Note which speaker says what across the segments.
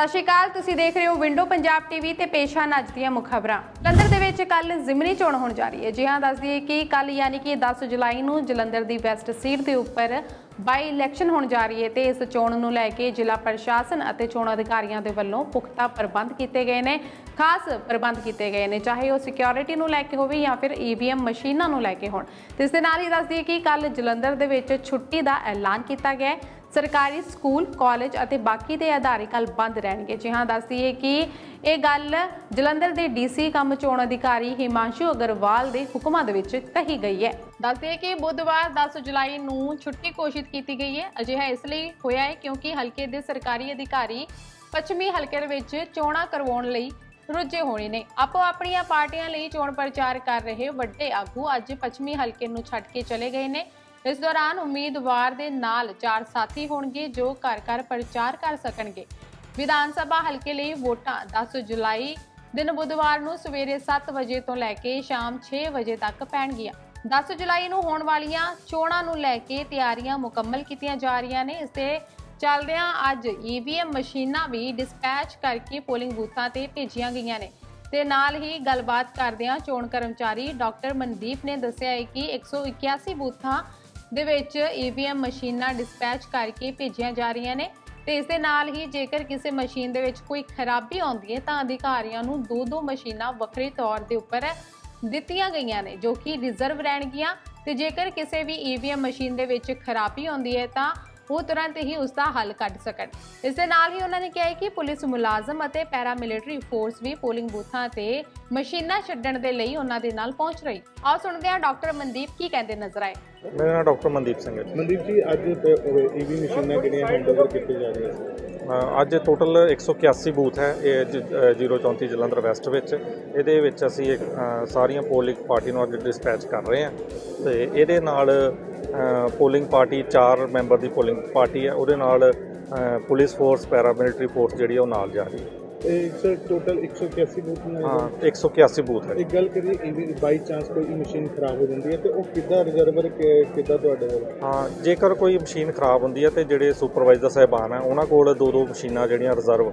Speaker 1: ਸਤਿ ਸ਼੍ਰੀ ਅਕਾਲ, ਤੁਸੀਂ ਦੇਖ ਰਹੇ ਹੋ ਵਿੰਡੋ ਪੰਜਾਬ ਟੀਵੀ ਤੇ ਪੇਸ਼ ਹਨ ਅੱਜ ਦੀਆਂ ਮੁੱਖ ਖਬਰਾਂ ਜਲੰਧਰ ਦੇ ਵਿੱਚ ਕੱਲ ਜ਼ਿਮਨੀ ਚੋਣ ਹੋਣ ਜਾ ਰਹੀ ਹੈ। ਜੀ ਹਾਂ, ਦੱਸ ਦਈਏ ਕਿ ਕੱਲ ਯਾਨੀ ਕਿ 10 ਜੁਲਾਈ ਨੂੰ ਜਲੰਧਰ ਦੀ ਵੈਸਟ ਸੀਟ ਦੇ ਉੱਪਰ ਬਾਈ ਇਲੈਕਸ਼ਨ ਹੋਣ ਜਾ ਰਹੀ ਹੈ ਤੇ ਇਸ ਚੋਣ ਨੂੰ ਲੈ ਕੇ ਜ਼ਿਲ੍ਹਾ ਪ੍ਰਸ਼ਾਸਨ ਅਤੇ ਚੋਣ ਅਧਿਕਾਰੀਆਂ ਦੇ ਵੱਲੋਂ ਪੁਖਤਾ ਪ੍ਰਬੰਧ ਕੀਤੇ ਗਏ ਨੇ, ਖਾਸ ਪ੍ਰਬੰਧ ਕੀਤੇ ਗਏ ਨੇ, ਚਾਹੇ ਉਹ ਸਿਕਿਉਰਿਟੀ ਨੂੰ ਲੈ ਕੇ ਹੋਵੇ ਜਾਂ ਫਿਰ ਈਵੀਐਮ ਮਸ਼ੀਨਾਂ ਨੂੰ ਲੈ ਕੇ ਹੋਣ। ਤੇ ਇਸ ਦੇ ਨਾਲ ਹੀ ਦੱਸ ਦਈਏ ਕਿ ਕੱਲ ਜਲੰਧਰ ਦੇ ਵਿੱਚ ਛੁੱਟੀ ਦਾ ਐਲਾਨ ਕੀਤਾ ਗਿਆ ਹੈ। ਸਰਕਾਰੀ ਸਕੂਲ, ਕਾਲਜ ਅਤੇ ਬਾਕੀ ਦੇ ਅਦਾਰੇ ਕੱਲ ਬੰਦ ਰਹਿਣਗੇ। ਜੀ ਹਾਂ, ਦੱਸ ਦਈਏ ਕਿ ਇਹ ਗੱਲ ਜਲੰਧਰ ਦੇ ਡੀਸੀ ਕੰਮ ਚੋਣ ਅਧਿਕਾਰੀ ਹਿਮਾਂਸ਼ੂ ਅਗਰਵਾਲ ਦੇ ਹੁਕਮਾਂ ਦੇ ਵਿੱਚ ਕਹੀ ਗਈ ਹੈ। ਦੱਸ ਕਿ ਬੁੱਧਵਾਰ 10 ਜੁਲਾਈ ਨੂੰ ਛੁੱਟੀ ਘੋਸ਼ਿਤ ਕੀਤੀ ਗਈ ਹੈ। ਅਜਿਹਾ ਇਸ ਲਈ ਹੋਇਆ ਹੈ ਕਿਉਂਕਿ ਹਲਕੇ ਦੇ ਸਰਕਾਰੀ ਅਧਿਕਾਰੀ ਪੱਛਮੀ ਹਲਕੇ ਵਿੱਚ ਚੋਣਾਂ ਕਰਵਾਉਣ ਲਈ ਰੁੱਝੇ ਹੋਣੇ ਨੇ। ਆਪੋ ਆਪਣੀਆਂ ਪਾਰਟੀਆਂ ਲਈ ਚੋਣ ਪ੍ਰਚਾਰ ਕਰ ਰਹੇ ਵੱਡੇ ਆਗੂ ਅੱਜ ਪੱਛਮੀ ਹਲਕੇ ਨੂੰ ਛੱਡ ਕੇ ਚਲੇ ਗਏ ਨੇ। ਇਸ ਦੌਰਾਨ ਉਮੀਦਵਾਰ ਦੇ ਨਾਲ ਚਾਰ ਸਾਥੀ ਹੋਣਗੇ ਜੋ ਘਰ ਘਰ ਪ੍ਰਚਾਰ ਕਰ ਸਕਣਗੇ। ਵਿਧਾਨ ਸਭਾ ਹਲਕੇ ਲਈ ਵੋਟਾਂ 10 ਜੁਲਾਈ ਦਿਨ ਬੁੱਧਵਾਰ ਨੂੰ ਸਵੇਰੇ 7 ਵਜੇ ਤੋਂ ਲੈ ਕੇ ਸ਼ਾਮ 6 ਵਜੇ ਤੱਕ ਪੈਣਗੀਆਂ। 10 ਜੁਲਾਈ ਨੂੰ ਹੋਣ ਵਾਲੀਆਂ ਚੋਣਾਂ ਨੂੰ ਲੈ ਕੇ ਤਿਆਰੀਆਂ ਮੁਕੰਮਲ ਕੀਤੀਆਂ ਜਾ ਰਹੀਆਂ ਨੇ। ਇਸ ਤੇ ਚੱਲਦਿਆਂ ਅੱਜ ਈਵੀਐਮ ਮਸ਼ੀਨਾਂ ਵੀ ਡਿਸਪੈਚ ਕਰਕੇ ਪੋਲਿੰਗ ਬੂਥਾਂ ਤੇ ਭੇਜੀਆਂ ਗਈਆਂ ਨੇ। ਤੇ ਨਾਲ ਹੀ ਗੱਲਬਾਤ ਕਰਦਿਆਂ ਚੋਣ ਕਰਮਚਾਰੀ ਡਾਕਟਰ ਮਨਦੀਪ ਨੇ ਦੱਸਿਆ ਹੈ ਕਿ 181 ਬੂਥਾਂ ਦੇ ਵਿੱਚ ਈਵੀਐਮ ਮਸ਼ੀਨਾਂ ਡਿਸਪੈਚ ਕਰਕੇ ਭੇਜੀਆਂ ਜਾ ਰਹੀਆਂ ਨੇ ਤੇ ਇਸ ਦੇ ਨਾਲ ਹੀ ਜੇਕਰ ਕਿਸੇ ਮਸ਼ੀਨ ਦੇ ਵਿੱਚ ਕੋਈ ਖਰਾਬੀ ਆਉਂਦੀ ਹੈ ਤਾਂ ਅਧਿਕਾਰੀਆਂ ਨੂੰ ਦੋ ਦੋ ਮਸ਼ੀਨਾਂ ਵੱਖਰੇ ਤੌਰ ਦੇ ਉੱਪਰ ਦਿੱਤੀਆਂ ਗਈਆਂ ਨੇ ਜੋ ਕਿ ਰਿਜ਼ਰਵ ਰਹਿਣਗੀਆਂ ਤੇ ਜੇਕਰ ਕਿਸੇ ਵੀ ਈਵੀਐਮ ਮਸ਼ੀਨ ਦੇ ਵਿੱਚ ਖਰਾਬੀ ਆਉਂਦੀ ਹੈ ਤਾਂ ਉਹ ਤੁਰੰਤ ਹੀ ਉਸ ਦਾ ਹੱਲ ਕੱਢ ਸਕਣ। ਇਸ ਦੇ ਨਾਲ ਹੀ ਉਹਨਾਂ ਨੇ ਕਿਹਾ ਕਿ ਪੁਲਿਸ ਮੁਲਾਜ਼ਮ ਅਤੇ ਪੈਰਾਮਿਲਟਰੀ ਫੋਰਸ ਵੀ ਪੋਲਿੰਗ ਬੂਥਾਂ ਤੇ ਮਸ਼ੀਨਾਂ ਛੱਡਣ ਦੇ ਲਈ ਉਹਨਾਂ ਦੇ ਨਾਲ ਪਹੁੰਚ ਰਹੀ। ਆਓ ਸੁਣਦੇ ਹਾਂ ਡਾਕਟਰ ਮਨਦੀਪ ਕੀ ਕਹਿੰਦੇ ਨਜ਼ਰ ਆਏ।
Speaker 2: ਮੇਰਾ ਨਾਮ ਡਾਕਟਰ ਮਨਦੀਪ ਸਿੰਘ ਹੈ। ਜੀ।
Speaker 3: ਮਨਦੀਪ ਜੀ ਅੱਜ ਈਵੀ ਮਸ਼ੀਨਾਂ ਕਿਹੜੀਆਂ ਹੈਂਡਓਵਰ ਕੀਤੀਆਂ ਜਾ ਰਹੀਆਂ ਸੀ।
Speaker 2: ਅੱਜ ਟੋਟਲ 181 ਬੂਥ ਹੈ ਇਹ ਜ- ਅ, 034 ਜਲੰਧਰ ਵੈਸਟ ਵਿੱਚ। ਇਹਦੇ ਵਿੱਚ ਅਸੀਂ ਸਾਰੀਆਂ ਪੋਲਿੰਗ ਪਾਰਟੀ ਨੂੰ ਅੱਜ ਡਿਸਪੈਚ ਕਰ ਰਹੇ ਹਾਂ। ਤੇ ਇਹਦੇ ਨਾਲ ਪੋਲਿੰਗ ਪਾਰਟੀ ਚਾਰ ਮੈਂਬਰ ਦੀ ਪੋਲਿੰਗ ਪਾਰਟੀ ਹੈ। ਉਹਦੇ ਨਾਲ ਪੁਲਿਸ ਫੋਰਸ ਪੈਰਾਮਿਲਟਰੀ ਫੋਰਸ ਜਿਹੜੀ ਹੈ ਉਹ ਨਾਲ ਜਾ ਰਹੀ ਹੈ।
Speaker 3: ਇਹ ਸਰ ਟੋਟਲ 181 ਬੂਥ ਨੇ
Speaker 2: ਹਾਂ 181 ਬੂਥ ਹੈ।
Speaker 3: ਇੱਕ ਗੱਲ ਬਾਈ ਚਾਂਸ ਕੋਈ ਮਸ਼ੀਨ ਖਰਾਬ ਹੋ ਜਾਂਦੀ ਹੈ ਤੇ ਉਹ ਕਿੱਦਾਂ ਰਿਜ਼ਰਵਰ ਕਿੱਦਾਂ ਤੁਹਾਡੇ ਕੋਲ
Speaker 2: ਹਾਂ ਜੇਕਰ ਕੋਈ ਮਸ਼ੀਨ ਖਰਾਬ ਹੁੰਦੀ ਹੈ ਤੇ ਜਿਹੜੇ ਸੁਪਰਵਾਈਜ਼ਰ ਸਾਹਿਬਾਨ ਆ ਉਹਨਾਂ ਕੋਲ ਦੋ ਦੋ ਮਸ਼ੀਨਾਂ ਜਿਹੜੀਆਂ ਰਿਜ਼ਰਵ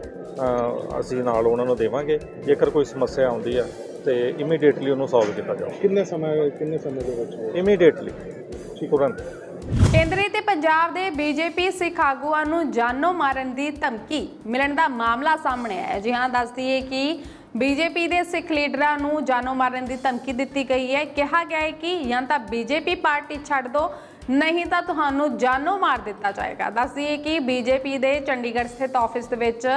Speaker 2: ਅਸੀਂ ਨਾਲ ਉਹਨਾਂ ਨੂੰ ਦੇਵਾਂਗੇ। ਜੇਕਰ ਕੋਈ ਸਮੱਸਿਆ ਆਉਂਦੀ ਆ ਤੇ ਇਮੀਡੀਏਟਲੀ ਉਹਨੂੰ ਸੋਲਵ ਕੀਤਾ ਜਾਊ।
Speaker 3: ਕਿੰਨੇ ਸਮਾਂ ਕਿੰਨੇ ਸਮੇਂ ਦੇ ਵਿੱਚ?
Speaker 2: ਇਮੀਡੀਏਟਲੀ ਤੁਰੰਤ
Speaker 1: ਕੇਂਦਰੀ ਤੇ ਪੰਜਾਬ ਦੇ ਬੀਜੇਪੀ ਸਿੱਖ ਆਗੂਆਂ ਨੂੰ ਜਾਨੋਂ ਮਾਰਨ ਦੀ ਧਮਕੀ। ਮਿਲਣ ਦਾ ਮਾਮਲਾ ਸਾਹਮਣੇ ਆਇਆ ਜੀ ਹਾਂ, ਦੱਸ ਦਈਏ ਕਿ ਬੀਜੇਪੀ ਦੇ ਸਿੱਖ ਲੀਡਰਾਂ ਨੂੰ ਜਾਨੋਂ ਮਾਰਨ ਦੀ ਧਮਕੀ ਦਿੱਤੀ ਗਈ ਹੈ। ਕਿਹਾ ਗਿਆ ਹੈ ਕਿ ਜਾਂ ਤਾਂ ਬੀਜੇਪੀ ਪਾਰਟੀ ਛੱਡ ਦਿਓ ਨਹੀਂ ਤਾਂ ਤੁਹਾਨੂੰ ਜਾਨੋਂ ਮਾਰ ਦਿੱਤਾ ਜਾਏਗਾ। ਦੱਸ ਦਈਏ ਕਿ ਬੀਜੇਪੀ ਦੇ ਚੰਡੀਗੜ੍ਹ ਸਥਿਤ ਆਫਿਸ ਦੇ ਵਿੱਚ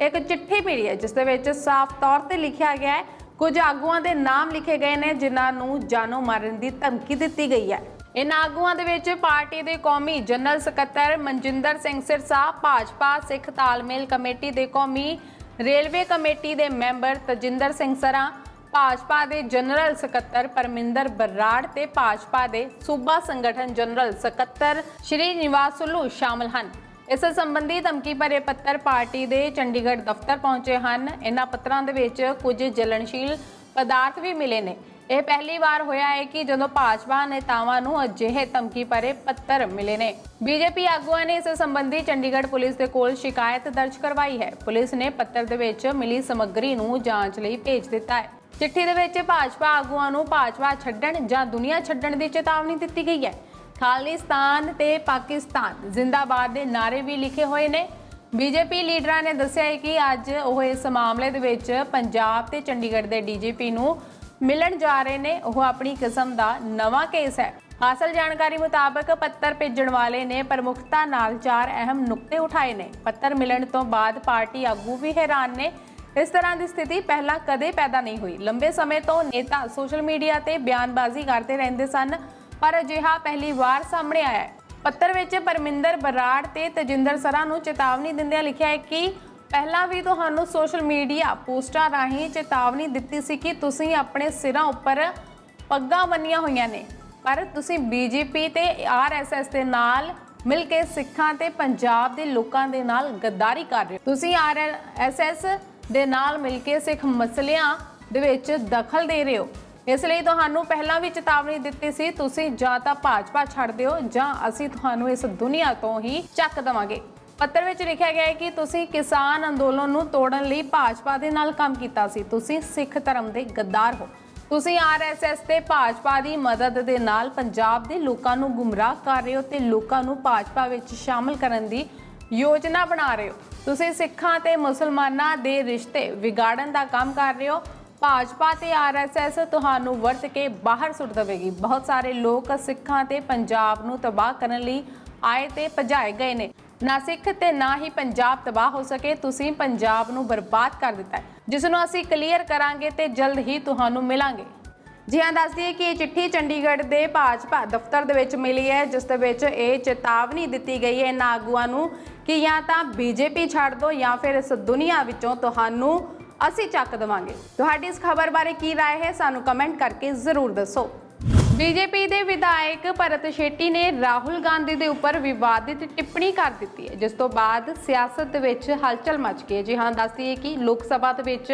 Speaker 1: ਇੱਕ ਚਿੱਠੀ ਮਿਲੀ ਹੈ, ਜਿਸ ਦੇ ਵਿੱਚ ਸਾਫ਼ ਤੌਰ ਤੇ ਲਿਖਿਆ ਗਿਆ ਹੈ, ਕੁਝ ਆਗੂਆਂ ਦੇ ਨਾਮ ਲਿਖੇ ਗਏ ਨੇ, ਜਿਨ੍ਹਾਂ ਨੂੰ ਜਾਨੋਂ ਮਾਰਨ ਦੀ ਧਮਕੀ ਦਿੱਤੀ ਗਈ ਹੈ। ਇਨ੍ਹਾਂ ਆਗੂਆਂ ਦੇ ਵਿੱਚ ਪਾਰਟੀ ਦੇ ਕੌਮੀ ਜਨਰਲ ਸਕੱਤਰ ਮਨਜਿੰਦਰ ਸਿੰਘ ਸਿਰਸਾ, ਭਾਜਪਾ ਸਿੱਖ ਤਾਲਮੇਲ ਕਮੇਟੀ ਦੇ ਕੌਮੀ ਰੇਲਵੇ ਕਮੇਟੀ ਦੇ ਮੈਂਬਰ ਤਜਿੰਦਰ ਸਿੰਘ ਸਰਾ, ਭਾਜਪਾ ਦੇ ਜਨਰਲ ਸਕੱਤਰ ਪਰਮਿੰਦਰ ਬਰਾੜ ਤੇ ਭਾਜਪਾ ਦੇ ਸੂਬਾ ਸੰਗਠਨ ਜਨਰਲ ਸਕੱਤਰ ਸ਼੍ਰੀ ਨਿਵਾਸੁਲੂ ਸ਼ਾਮਲ ਹਨ। ਇਸ ਸੰਬੰਧੀ ਧਮਕੀ ਭਰੇ ਪੱਤਰ ਪਾਰਟੀ ਦੇ ਚੰਡੀਗੜ੍ਹ ਦਫ਼ਤਰ ਪਹੁੰਚੇ ਹਨ। ਇਹਨਾਂ ਪੱਤਰਾਂ ਦੇ ਵਿੱਚ ਕੁਝ ਜਲਣਸ਼ੀਲ ਪਦਾਰਥ ਵੀ ਮਿਲੇ ਨੇ। ਇਹ ਪਹਿਲੀ ਵਾਰ ਹੋਇਆ ਹੈ ਕਿ ਜਦੋਂ ਭਾਜਪਾ ਨੇਤਾਵਾਂ ਨੂੰ ਅਜਿਹੇ ਧਮਕੀ ਭਰੇ ਪੱਤਰ ਮਿਲੇ ਨੇ। ਬੀਜੇਪੀ ਆਗੂਆਂ ਨੇ ਇਸ ਸੰਬੰਧੀ ਚੰਡੀਗੜ੍ਹ ਪੁਲਿਸ ਦੇ ਕੋਲ ਸ਼ਿਕਾਇਤ ਦਰਜ ਕਰਵਾਈ ਹੈ। ਪੁਲਿਸ ਨੇ ਪੱਤਰ ਦੇ ਵਿੱਚ ਮਿਲੀ ਸਮੱਗਰੀ ਨੂੰ ਜਾਂਚ ਲਈ ਭੇਜ ਦਿੱਤਾ ਹੈ। ਚਿੱਠੀ ਦੇ ਵਿੱਚ ਭਾਜਪਾ ਆਗੂਆਂ ਨੂੰ ਭਾਜਪਾ ਛੱਡਣ ਜਾਂ ਦੁਨੀਆ ਛੱਡਣ ਦੀ ਚੇਤਾਵਨੀ ਦਿੱਤੀ ਗਈ ਹੈ। ਖਾਲਿਸਤਾਨ ਤੇ ਪਾਕਿਸਤਾਨ ਜ਼ਿੰਦਾਬਾਦ ਦੇ ਨਾਰੇ ਵੀ ਲਿਖੇ ਹੋਏ ਨੇ। ਬੀਜੇਪੀ ਲੀਡਰਾਂ ਨੇ ਦੱਸਿਆ ਹੈ ਕਿ ਅੱਜ ਉਹ ਇਸ ਮਾਮਲੇ ਦੇ ਵਿੱਚ ਪੰਜਾਬ ਤੇ ਚੰਡੀਗੜ੍ਹ ਦੇ ਡੀਜੀਪੀ ਨੂੰ ਮਿਲਣ ਜਾ ਰਹੇ ਨੇ, ਉਹ ਆਪਣੀ ਕਿਸਮ ਦਾ ਨਵਾਂ ਕੇਸ ਹੈ। ਹਾਸਲ ਜਾਣਕਾਰੀ ਮੁਤਾਬਕ ਪੱਤਰ ਭੇਜਣ ਵਾਲੇ ਨੇ ਪ੍ਰਮੁਖਤਾ ਨਾਲ ਚਾਰ ਅਹਿਮ ਨੁਕਤੇ ਉਠਾਏ ਨੇ। ਪੱਤਰ ਮਿਲਣ ਤੋਂ ਬਾਅਦ ਪਾਰਟੀ ਆਗੂ ਵੀ ਹੈਰਾਨ ਨੇ। ਇਸ ਤਰ੍ਹਾਂ ਦੀ ਸਥਿਤੀ ਪਹਿਲਾਂ ਕਦੇ ਪੈਦਾ ਨਹੀਂ ਹੋਈ। ਲੰਬੇ ਸਮੇਂ ਤੋਂ ਨੇਤਾ ਸੋਸ਼ਲ ਮੀਡੀਆ ਤੇ ਬਿਆਨਬਾਜ਼ੀ ਕਰਦੇ ਰਹਿੰਦੇ ਸਨ, ਪਰ ਅਜਿਹਾ ਪਹਿਲੀ ਵਾਰ ਸਾਹਮਣੇ ਆਇਆ ਹੈ। ਪੱਤਰ ਵਿੱਚ ਪਰਮਿੰਦਰ ਬਰਾੜ ਤੇ ਤਜਿੰਦਰ ਸਰਾ ਨੂੰ ਚੇਤਾਵਨੀ ਦਿੰਦਿਆਂ ਲਿਖਿਆ ਹੈ ਕਿ ਪਹਿਲਾਂ ਵੀ ਤੁਹਾਨੂੰ ਸੋਸ਼ਲ ਮੀਡੀਆ ਪੋਸਟਾਂ ਰਾਹੀਂ ਚੇਤਾਵਨੀ ਦਿੱਤੀ ਸੀ ਕਿ ਤੁਸੀਂ ਆਪਣੇ ਸਿਰਾਂ ਉੱਪਰ ਪੱਗਾਂ ਬੰਨੀਆਂ ਹੋਈਆਂ ਨੇ। ਪਰ ਤੁਸੀਂ ਬੀਜੇਪੀ ਤੇ ਆਰਐਸਐਸ ਦੇ ਨਾਲ ਮਿਲ ਕੇ ਸਿੱਖਾਂ ਤੇ ਪੰਜਾਬ ਦੇ ਲੋਕਾਂ ਦੇ ਨਾਲ ਗੱਦਾਰੀ ਕਰ ਰਹੇ ਹੋ। ਤੁਸੀਂ ਆਰਐਸਐਸ ਦੇ ਨਾਲ ਮਿਲ ਕੇ ਸਿੱਖ ਮਸਲਿਆਂ ਦੇ ਵਿੱਚ ਦਖਲ ਦੇ ਰਹੇ ਹੋ। ਇਸ ਲਈ ਤੁਹਾਨੂੰ ਪਹਿਲਾਂ ਵੀ ਚੇਤਾਵਨੀ ਦਿੱਤੀ ਸੀ, ਤੁਸੀਂ ਜਾਂ ਤਾਂ ਭਾਜਪਾ ਛੱਡ ਦਿਓ ਜਾਂ ਅਸੀਂ ਤੁਹਾਨੂੰ ਇਸ ਦੁਨੀਆ ਤੋਂ ਹੀ ਚੱਕ ਦਵਾਂਗੇ। ਪੱਤਰ ਵਿੱਚ ਲਿਖਿਆ ਗਿਆ ਹੈ ਕਿ ਤੁਸੀਂ ਕਿਸਾਨ ਅੰਦੋਲਨ ਨੂੰ ਤੋੜਨ ਲਈ ਭਾਜਪਾ ਦੇ ਨਾਲ ਕੰਮ ਕੀਤਾ ਸੀ। ਤੁਸੀਂ ਸਿੱਖ ਧਰਮ ਦੇ ਗੱਦਾਰ ਹੋ। ਤੁਸੀਂ ਆਰਐਸਐਸ ਤੇ ਭਾਜਪਾ ਦੀ ਮਦਦ ਦੇ ਨਾਲ ਪੰਜਾਬ ਦੇ ਲੋਕਾਂ ਨੂੰ ਗੁੰਮਰਾਹ ਕਰ ਰਹੇ ਹੋ ਤੇ ਲੋਕਾਂ ਨੂੰ ਭਾਜਪਾ ਵਿੱਚ ਸ਼ਾਮਲ ਕਰਨ ਦੀ ਯੋਜਨਾ ਬਣਾ ਰਹੇ ਹੋ। ਤੁਸੀਂ ਸਿੱਖਾਂ ਤੇ ਮੁਸਲਮਾਨਾਂ ਦੇ ਰਿਸ਼ਤੇ ਵਿਗਾੜਨ ਦਾ ਕੰਮ ਕਰ ਰਹੇ ਹੋ। ਭਾਜਪਾ ਤੇ ਆਰਐਸਐਸ ਤੁਹਾਨੂੰ ਵਰਤ ਕੇ ਬਾਹਰ ਸੁੱਟ ਦੇਵੇਗੀ। ਬਹੁਤ ਸਾਰੇ ਲੋਕ ਸਿੱਖਾਂ ਤੇ ਪੰਜਾਬ ਨੂੰ ਤਬਾਹ ਕਰਨ ਲਈ ਆਏ ਤੇ ਭਜਾਏ ਗਏ ਨੇ। ਨਾ ਸਿੱਖ ਤੇ ਨਾ ਹੀ ਪੰਜਾਬ ਤਬਾਹ ਹੋ ਸਕੇ ਤੁਸੀਂ ਪੰਜਾਬ ਨੂੰ ਬਰਬਾਦ ਕਰ ਦਿੱਤਾ ਹੈ ਜਿਸ ਨੂੰ ਅਸੀਂ ਕਲੀਅਰ ਕਰਾਂਗੇ ਤੇ ਜਲਦ ਹੀ ਤੁਹਾਨੂੰ ਮਿਲਾਂਗੇ ਜੀ ਹਾਂ ਦੱਸ ਦਈਏ ਕਿ ਇਹ ਚਿੱਠੀ ਚੰਡੀਗੜ੍ਹ ਦੇ ਭਾਜਪਾ ਦਫ਼ਤਰ ਦੇ ਵਿੱਚ ਮਿਲੀ ਹੈ ਜਿਸ ਦੇ ਵਿੱਚ ਇਹ ਚੇਤਾਵਨੀ ਦਿੱਤੀ ਗਈ ਹੈ ਇਹਨਾਂ ਆਗੂਆਂ ਨੂੰ ਕਿ ਜਾਂ ਤਾਂ ਬੀਜੇਪੀ ਛੱਡ ਦਿਓ ਜਾਂ ਫਿਰ ਇਸ ਦੁਨੀਆ ਵਿੱਚੋਂ ਤੁਹਾਨੂੰ ਅਸੀਂ ਚੱਕ ਦੇਵਾਂਗੇ ਤੁਹਾਡੀ ਇਸ ਖਬਰ ਬਾਰੇ ਕੀ رائے ਹੈ ਸਾਨੂੰ ਕਮੈਂਟ ਕਰਕੇ ਜ਼ਰੂਰ ਦੱਸੋ ਬੀਜੇਪੀ ਦੇ ਵਿਧਾਇਕ ਭਰਤ ਸ਼ੇਟੀ ਨੇ ਰਾਹੁਲ ਗਾਂਧੀ ਦੇ ਉੱਪਰ ਵਿਵਾਦਿਤ ਟਿੱਪਣੀ ਕਰ ਦਿੱਤੀ ਹੈ, ਜਿਸ ਤੋਂ ਬਾਅਦ ਸਿਆਸਤ ਵਿੱਚ ਹਲਚਲ ਮਚ ਗਈ ਜੀ ਹਾਂ ਦੱਸਦੀਏ ਕਿ ਲੋਕ ਸਭਾ ਦੇ ਵਿੱਚ